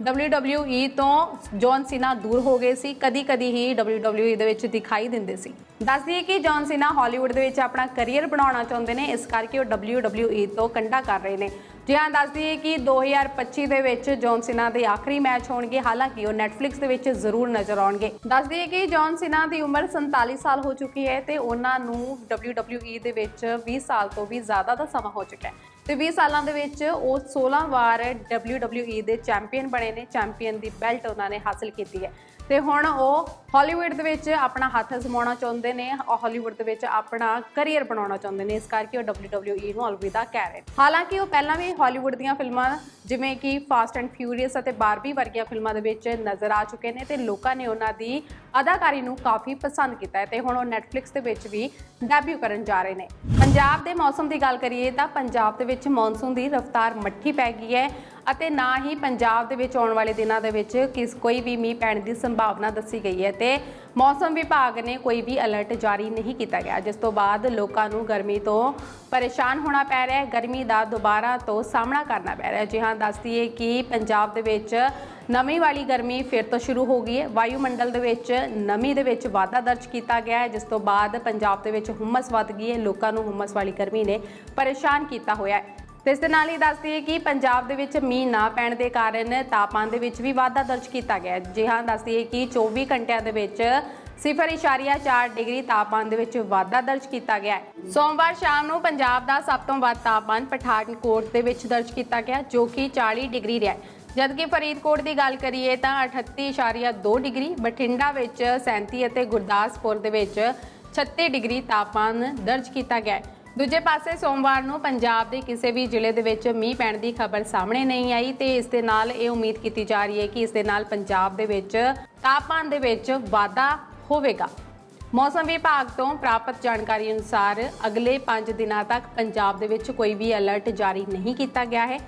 Speaker 1: WWE ਤੋਂ ਜੌਨ ਸੀਨਾ ਦੂਰ ਹੋ ਗਏ ਸੀ। ਕਦੀ-ਕਦੀ ਹੀ WWE ਦੇ ਵਿੱਚ ਦਿਖਾਈ ਦਿੰਦੇ ਸੀ। ਦੱਸ ਦਈਏ ਕਿ ਜੌਨ ਸੀਨਾ ਹਾਲੀਵੁੱਡ ਦੇ ਵਿੱਚ ਆਪਣਾ ਕੈਰੀਅਰ ਬਣਾਉਣਾ ਚਾਹੁੰਦੇ ਨੇ। ਇਸ ਕਰਕੇ ਉਹ WWE ਤੋਂ ਕੰਡਾ ਕਰ ਰਹੇ ਨੇ। ਜੀ ਹਾਂ, ਦੱਸ ਦਈਏ ਕਿ 2025 ਦੇ ਵਿੱਚ ਜੌਨ ਸਿਨਾ ਦੇ ਆਖਰੀ ਮੈਚ ਹੋਣਗੇ। ਹਾਲਾਂਕਿ ਉਹ Netflix ਦੇ ਵਿੱਚ ਜ਼ਰੂਰ ਨਜ਼ਰ ਆਉਣਗੇ। ਦੱਸ ਦਈਏ ਕਿ ਜੌਨ ਸੀਨਾ ਦੀ ਉਮਰ 47 ਸਾਲ ਹੋ ਚੁੱਕੀ ਹੈ ਤੇ ਉਹਨਾਂ ਨੂੰ WWE ਦੇ ਵਿੱਚ 20 ਸਾਲ ਤੋਂ ਵੀ ਜ਼ਿਆਦਾ ਦਾ ਸਮਾਂ ਹੋ ਚੁੱਕਾ ਹੈ। ਤੇ 20 ਸਾਲਾਂ ਦੇ ਵਿੱਚ ਉਹ 16 ਵਾਰ WWE ਦੇ ਚੈਂਪੀਅਨ ਬਣੇ ਨੇ, ਚੈਂਪੀਅਨ ਦੀ ਬੈਲਟ ਉਹਨਾਂ ਨੇ ਹਾਸਲ ਕੀਤੀ ਹੈ। ਤੇ ਹੁਣ ਉਹ ਹਾਲੀਵੁੱਡ ਦੇ ਵਿੱਚ ਆਪਣਾ ਹੱਥ ਅਜ਼ਮਾਉਣਾ ਚਾਹੁੰਦੇ ਨੇ ਹਾਲੀਵੁੱਡ ਦੇ ਵਿੱਚ ਆਪਣਾ ਕੈਰੀਅਰ ਬਣਾਉਣਾ ਚਾਹੁੰਦੇ ਨੇ, ਇਸ ਕਰਕੇ ਉਹ WWE ਨੂੰ ਅਲਵਿਦਾ ਕਹਿ ਰਹੇ ਨੇ। ਹਾਲਾਂਕਿ ਉਹ ਪਹਿਲਾਂ ਵੀ ਹਾਲੀਵੁੱਡ ਦੀਆਂ ਫਿਲਮਾਂ, ਜਿਵੇਂ ਕਿ ਫਾਸਟ ਐਂਡ ਫਿਊਰੀਅਸ ਅਤੇ ਬਾਰਬੀ ਵਰਗੀਆਂ ਫਿਲਮਾਂ ਦੇ ਵਿੱਚ ਨਜ਼ਰ ਆ ਚੁੱਕੇ ਨੇ ਤੇ ਲੋਕਾਂ ਨੇ ਉਹਨਾਂ ਦੀ ਅਦਾਕਾਰੀ ਨੂੰ ਕਾਫੀ ਪਸੰਦ ਕੀਤਾ ਹੈ ਤੇ ਹੁਣ ਉਹ Netflix ਦੇ ਵਿੱਚ ਵੀ ਡੈਬਿਊ ਕਰਨ ਜਾ ਰਹੇ ਨੇ। ਪੰਜਾਬ ਦੇ ਮੌਸਮ ਦੀ ਗੱਲ ਕਰੀਏ ਤਾਂ ਪੰਜਾਬ ਦੇ ਵਿੱਚ ਮੌਨਸੂਨ ਦੀ ਰਫ਼ਤਾਰ ਮੱਠੀ ਪੈ ਗਈ ਹੈ। ਅਤੇ ਨਾ ਹੀ ਪੰਜਾਬ ਦੇ ਵਿੱਚ ਆਉਣ ਵਾਲੇ ਦਿਨਾਂ ਦੇ ਵਿੱਚ ਕਿਸ ਕੋਈ ਵੀ ਮੀਂਹ ਪੈਣ ਦੀ ਸੰਭਾਵਨਾ ਦੱਸੀ ਗਈ ਹੈ ਤੇ ਮੌਸਮ ਵਿਭਾਗ ਨੇ ਕੋਈ ਵੀ ਅਲਰਟ ਜਾਰੀ ਨਹੀਂ ਕੀਤਾ ਗਿਆ, ਜਿਸ ਤੋਂ ਬਾਅਦ ਲੋਕਾਂ ਨੂੰ ਗਰਮੀ ਤੋਂ ਪਰੇਸ਼ਾਨ ਹੋਣਾ ਪੈ ਰਿਹਾ ਹੈ, ਗਰਮੀ ਦਾ ਦੁਬਾਰਾ ਤੋਂ ਸਾਹਮਣਾ ਕਰਨਾ ਪੈ ਰਿਹਾ ਹੈ। ਜੀ ਹਾਂ, ਦੱਸ ਦਈਏ ਕਿ ਪੰਜਾਬ ਦੇ ਵਿੱਚ ਨਮੀ ਵਾਲੀ ਗਰਮੀ ਫਿਰ ਤੋਂ ਸ਼ੁਰੂ ਹੋ ਗਈ ਹੈ। ਵਾਯੂਮੰਡਲ ਦੇ ਵਿੱਚ ਨਮੀ ਦੇ ਵਿੱਚ ਵਾਧਾ ਦਰਜ ਕੀਤਾ ਗਿਆ ਹੈ, ਜਿਸ ਤੋਂ ਬਾਅਦ ਪੰਜਾਬ ਦੇ ਵਿੱਚ ਹੁਮਸ ਵੱਧ ਗਈ ਹੈ। ਲੋਕਾਂ ਨੂੰ ਹੁਮਸ ਵਾਲੀ ਗਰਮੀ ਨੇ ਪਰੇਸ਼ਾਨ ਕੀਤਾ ਹੋਇਆ ਹੈ। ਤੇ ਇਸ ਦੇ ਨਾਲ ਹੀ ਦੱਸ ਦਈਏ ਕਿ ਪੰਜਾਬ ਦੇ ਵਿੱਚ ਮੀਂਹ ਨਾ ਪੈਣ ਦੇ ਕਾਰਨ ਤਾਪਮਾਨ ਦੇ ਵਿੱਚ ਵੀ ਵਾਧਾ ਦਰਜ ਕੀਤਾ ਗਿਆ ਹੈ। ਜੀ ਹਾਂ, ਦੱਸ ਦਈਏ ਕਿ 24 ਘੰਟਿਆਂ ਦੇ ਵਿੱਚ 0.4 ਡਿਗਰੀ ਤਾਪਮਾਨ ਦੇ ਵਿੱਚ ਵਾਧਾ ਦਰਜ ਕੀਤਾ ਗਿਆ ਹੈ। ਸੋਮਵਾਰ ਸ਼ਾਮ ਨੂੰ ਪੰਜਾਬ ਦਾ ਸਭ ਤੋਂ ਵੱਧ ਤਾਪਮਾਨ ਪਠਾਨਕੋਟ ਦੇ ਵਿੱਚ ਦਰਜ ਕੀਤਾ ਗਿਆ, ਜੋ ਕਿ 40 ਡਿਗਰੀ ਰਿਹਾ ਜਦਕਿ ਫਰੀਦਕੋਟ ਦੀ ਗੱਲ ਕਰੀਏ ਤਾਂ 38.2 ਡਿਗਰੀ, ਬਠਿੰਡਾ ਵਿੱਚ 37 ਅਤੇ ਗੁਰਦਾਸਪੁਰ ਦੇ ਵਿੱਚ 36 ਡਿਗਰੀ ਤਾਪਮਾਨ ਦਰਜ ਕੀਤਾ ਗਿਆ ਹੈ। ਦੂਜੇ ਪਾਸੇ ਸੋਮਵਾਰ ਨੂੰ ਪੰਜਾਬ ਦੇ ਕਿਸੇ ਵੀ ਜ਼ਿਲ੍ਹੇ ਦੇ ਵਿੱਚ ਮੀਂਹ ਪੈਣ ਦੀ ਖਬਰ ਸਾਹਮਣੇ ਨਹੀਂ ਆਈ ਤੇ ਇਸ ਦੇ ਨਾਲ ਇਹ ਉਮੀਦ ਕੀਤੀ ਜਾ ਰਹੀ ਹੈ ਕਿ ਇਸ ਦੇ ਨਾਲ ਪੰਜਾਬ ਦੇ ਵਿੱਚ ਤਾਪਮਾਨ ਦੇ ਵਿੱਚ ਵਾਧਾ ਹੋਵੇਗਾ। ਮੌਸਮ ਵਿਭਾਗ ਤੋਂ ਪ੍ਰਾਪਤ ਜਾਣਕਾਰੀ ਅਨੁਸਾਰ ਅਗਲੇ 5 ਦਿਨਾਂ ਤੱਕ ਪੰਜਾਬ ਦੇ ਵਿੱਚ ਕੋਈ ਵੀ ਅਲਰਟ ਜਾਰੀ ਨਹੀਂ ਕੀਤਾ ਗਿਆ ਹੈ।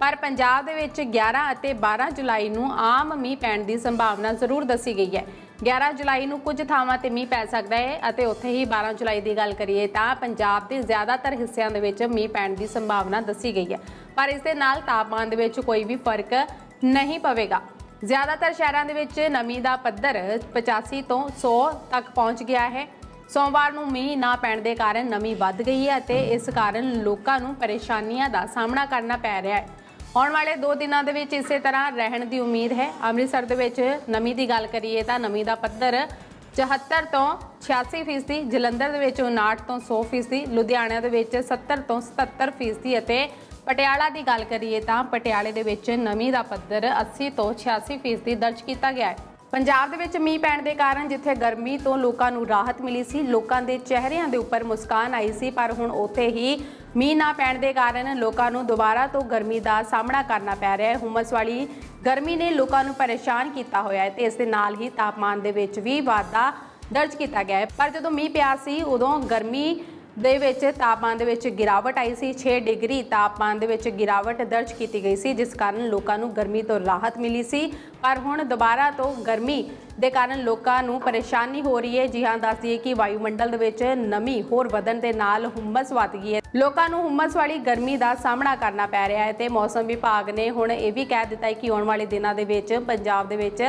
Speaker 1: ਪਰ ਪੰਜਾਬ ਦੇ ਵਿੱਚ 11 ਅਤੇ 12 ਜੁਲਾਈ ਨੂੰ ਆਮ ਮੀਂਹ ਪੈਣ ਦੀ ਸੰਭਾਵਨਾ ਜ਼ਰੂਰ ਦੱਸੀ ਗਈ ਹੈ। 11 ਜੁਲਾਈ ਨੂੰ ਕੁਝ ਥਾਵਾਂ ਤੇ ਮੀਂਹ ਪੈ ਸਕਦਾ ਹੈ ਅਤੇ ਉੱਥੇ ਹੀ 12 ਜੁਲਾਈ ਦੀ ਗੱਲ ਕਰੀਏ ਤਾਂ ਪੰਜਾਬ ਦੇ ਜ਼ਿਆਦਾਤਰ ਹਿੱਸਿਆਂ ਦੇ ਵਿੱਚ ਮੀਂਹ ਪੈਣ ਦੀ ਸੰਭਾਵਨਾ ਦੱਸੀ ਗਈ ਹੈ। ਪਰ ਇਸ ਦੇ ਨਾਲ ਤਾਪਮਾਨ ਦੇ ਵਿੱਚ ਕੋਈ ਵੀ ਫ਼ਰਕ ਨਹੀਂ ਪਵੇਗਾ। ਜ਼ਿਆਦਾਤਰ ਸ਼ਹਿਰਾਂ ਦੇ ਵਿੱਚ ਨਮੀ ਦਾ ਪੱਧਰ 85 ਤੋਂ 100 ਤੱਕ ਪਹੁੰਚ ਗਿਆ ਹੈ। ਸੋਮਵਾਰ ਨੂੰ ਮੀਂਹ ਨਾ ਪੈਣ ਦੇ ਕਾਰਨ ਨਮੀ ਵੱਧ ਗਈ ਹੈ ਅਤੇ ਇਸ ਕਾਰਨ ਲੋਕਾਂ ਨੂੰ ਪਰੇਸ਼ਾਨੀਆਂ ਦਾ ਸਾਹਮਣਾ ਕਰਨਾ ਪੈ ਰਿਹਾ ਹੈ। ਆਉਣ ਵਾਲੇ 2 ਦਿਨਾਂ ਦੇ ਵਿੱਚ ਇਸੇ ਤਰ੍ਹਾਂ ਰਹਿਣ ਦੀ ਉਮੀਦ ਹੈ। ਅੰਮ੍ਰਿਤਸਰ ਦੇ ਵਿੱਚ ਨਮੀ ਦੀ ਗੱਲ ਕਰੀਏ ਤਾਂ ਨਮੀ ਦਾ ਪੱਧਰ 74 ਤੋਂ 86 ਫੀਸਦੀ, ਜਲੰਧਰ ਦੇ ਵਿੱਚ 59 ਤੋਂ 100 ਫੀਸਦੀ, ਲੁਧਿਆਣਾ ਦੇ ਵਿੱਚ 70 ਤੋਂ 77 ਫੀਸਦੀ ਅਤੇ ਪਟਿਆਲਾ ਦੀ ਗੱਲ ਕਰੀਏ ਤਾਂ ਪਟਿਆਲੇ ਦੇ ਵਿੱਚ ਨਮੀ ਦਾ ਪੱਧਰ 80 ਤੋਂ 86 ਫੀਸਦੀ ਦਰਜ ਕੀਤਾ ਗਿਆ ਹੈ। ਪੰਜਾਬ ਦੇ ਵਿੱਚ ਮੀਂਹ ਪੈਣ ਦੇ ਕਾਰਨ ਜਿੱਥੇ ਗਰਮੀ ਤੋਂ ਲੋਕਾਂ ਨੂੰ ਰਾਹਤ ਮਿਲੀ ਸੀ, ਲੋਕਾਂ ਦੇ ਚਿਹਰਿਆਂ ਦੇ ਉੱਪਰ ਮੁਸਕਾਨ ਆਈ ਸੀ, ਪਰ ਹੁਣ ਉੱਥੇ ਹੀ ਮੀਂਹ ਨਾ ਪੈਣ ਦੇ ਕਾਰਨ ਲੋਕਾਂ ਨੂੰ ਦੁਬਾਰਾ ਤੋਂ ਗਰਮੀ ਦਾ ਸਾਹਮਣਾ ਕਰਨਾ ਪੈ ਰਿਹਾ ਹੈ। ਹੁਮਸ ਵਾਲੀ ਗਰਮੀ ਨੇ ਲੋਕਾਂ ਨੂੰ ਪਰੇਸ਼ਾਨ ਕੀਤਾ ਹੋਇਆ ਹੈ ਤੇ ਇਸ ਦੇ ਨਾਲ ਹੀ ਤਾਪਮਾਨ ਦੇ ਵਿੱਚ ਵੀ ਵਾਧਾ ਦਰਜ ਕੀਤਾ ਗਿਆ ਹੈ। ਪਰ ਜਦੋਂ ਮੀਂਹ ਪਿਆ ਸੀ, ਉਦੋਂ ਗਰਮੀ ਦੇ ਵਿੱਚ ਤਾਪਮਾਨ ਦੇ ਵਿੱਚ ਗਿਰਾਵਟ ਆਈ ਸੀ 6 ਡਿਗਰੀ ਤਾਪਮਾਨ ਦੇ ਵਿੱਚ ਗਿਰਾਵਟ ਦਰਜ ਕੀਤੀ ਗਈ ਸੀ, ਜਿਸ ਕਾਰਨ ਲੋਕਾਂ ਨੂੰ ਗਰਮੀ ਤੋਂ ਰਾਹਤ ਮਿਲੀ ਸੀ। ਪਰ ਹੁਣ ਦੁਬਾਰਾ ਤੋਂ ਗਰਮੀ ਦੇ ਕਾਰਨ ਲੋਕਾਂ ਨੂੰ ਪਰੇਸ਼ਾਨੀ ਹੋ ਰਹੀ ਹੈ। ਜੀ ਹਾਂ, ਦੱਸ ਦਈਏ ਕਿ ਵਾਯੂਮੰਡਲ ਦੇ ਵਿੱਚ ਨਮੀ ਹੋਰ ਵਧਣ ਦੇ ਨਾਲ ਹੁਮਸ ਵੱਧ ਗਈ ਹੈ। ਲੋਕਾਂ ਨੂੰ ਹੁਮਸ ਵਾਲੀ ਗਰਮੀ ਦਾ ਸਾਹਮਣਾ ਕਰਨਾ ਪੈ ਰਿਹਾ ਹੈ ਤੇ ਮੌਸਮ ਵਿਭਾਗ ਨੇ ਹੁਣ ਇਹ ਵੀ ਕਹਿ ਦਿੱਤਾ ਹੈ ਕਿ ਆਉਣ ਵਾਲੇ ਦਿਨਾਂ ਦੇ ਵਿੱਚ ਪੰਜਾਬ ਦੇ ਵਿੱਚ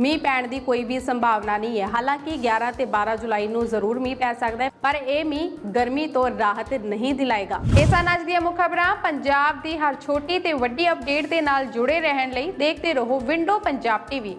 Speaker 1: ਮੀਂਹ ਪੈਣ ਦੀ ਕੋਈ ਵੀ ਸੰਭਾਵਨਾ ਨਹੀਂ ਹੈ। ਹਾਲਾਂਕਿ 11 ਤੇ 12 ਜੁਲਾਈ ਨੂੰ ਜ਼ਰੂਰ ਮੀਂਹ ਪੈ ਸਕਦਾ ਹੈ, ਪਰ ਇਹ ਮੀਂਹ ਗਰਮੀ ਤੋਂ ਰਾਹਤ ਨਹੀਂ ਦਿਲਾਏਗਾ। ਇਹ ਸਨ ਅੱਜ ਦੀਆਂ ਮੁੱਖ ਖਬਰਾਂ। ਪੰਜਾਬ ਦੀ ਹਰ ਛੋਟੀ ਤੇ ਵੱਡੀ ਅਪਡੇਟ ਦੇ ਨਾਲ ਜੁੜੇ ਰਹਿਣ ਲਈ ਦੇਖਦੇ ਰਹੋ ਵਿੰਡੋ ਪੰਜਾਬ ਟੀਵੀ